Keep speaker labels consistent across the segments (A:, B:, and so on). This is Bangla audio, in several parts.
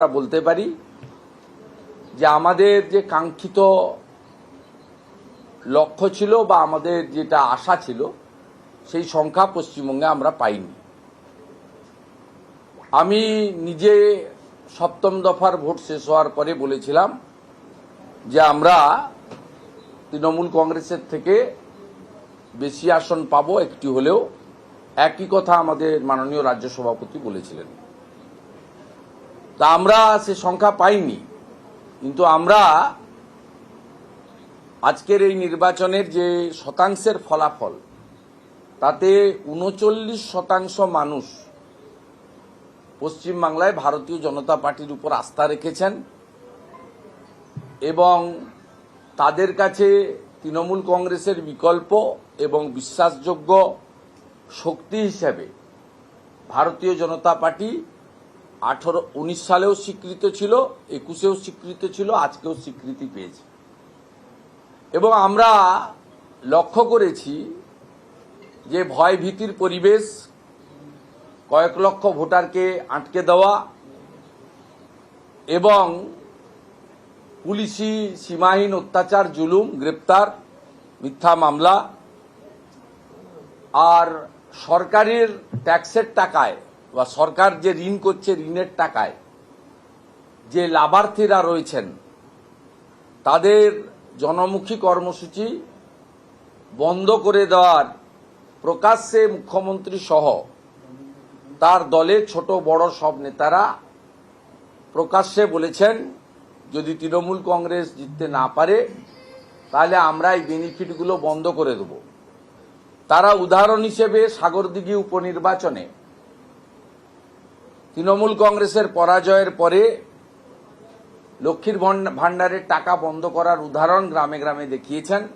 A: আমরা বলতে পারি যে আমাদের যে কাঙ্ক্ষিত লক্ষ্য ছিল বা আমাদের যেটা আশা ছিল, সেই সংখ্যা পশ্চিমবঙ্গে আমরা পাইনি। আমি নিজে সপ্তম দফার ভোট শেষ হওয়ার পরে বলেছিলাম যে আমরা তৃণমূল কংগ্রেসের থেকে বেশি আসন পাবো একটি হলেও একই কথা আমাদের মাননীয় রাজ্য সভাপতি বলেছিলেন। তা আমরা সে সংখ্যা পাইনি। কিন্তু আমরা আজকের এই নির্বাচনের যে শতাংশের ফলাফল, তাতে উনচল্লিশ শতাংশ মানুষ পশ্চিমবাংলায় ভারতীয় জনতা পার্টির উপর আস্থা রেখেছেন এবং তাদের কাছে তৃণমূল কংগ্রেসের বিকল্প এবং বিশ্বাসযোগ্য শক্তি হিসেবে ভারতীয় জনতা পার্টি আঠারো, উনিশ সালেও স্বীকৃত ছিল, একুশেও স্বীকৃত ছিল, আজকেও স্বীকৃতি পেয়েছে। এবং আমরা লক্ষ্য করেছি যে ভয় ভীতির পরিবেশ, কয়েক লক্ষ ভোটারকে আটকে দেওয়া এবং পুলিশি সীমাহীন অত্যাচার, জুলুম, গ্রেপ্তার, মিথ্যা মামলা আর সরকারের ট্যাক্সের টাকায় বা সরকার যে ঋণ করছে ঋণের টাকায়, যে লাভার্থীরা রয়েছেন, তাদের জনমুখী কর্মসূচি বন্ধ করে দেওয়ার প্রকাশ্যে মুখ্যমন্ত্রী সহ তার দলের ছোট বড় সব নেতারা প্রকাশ্যে বলেছেন, যদি তৃণমূল কংগ্রেস জিততে না পারে, তাহলে আমরা এই বেনিফিটগুলো বন্ধ করে দেব। তারা উদাহরণ হিসেবে সাগরদিঘি উপনির্বাচনে তৃণমূল কংগ্রেসের পরাজয়ের পরে লক্ষ্মীর ভণ্ড- ভাণ্ডারের টাকা বন্ধ করার উদাহরণ গ্রামে গ্রামে দেখিয়েছেন।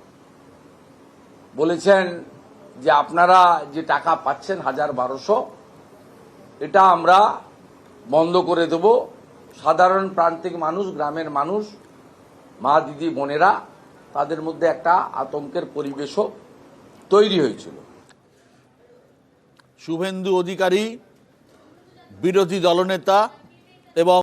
A: বলেছেন যে আপনারা যে টাকা পাচ্ছেন হাজার বারোশো, এটা আমরা বন্ধ করে দেব। সাধারণ প্রান্তিক মানুষ, গ্রামের মানুষ, মা দিদি বোনেরা, তাদের মধ্যে একটা আতঙ্কের পরিবেশও তৈরি হয়েছিল।
B: শুভেন্দু অধিকারী বিরোধী দলনেতা এবং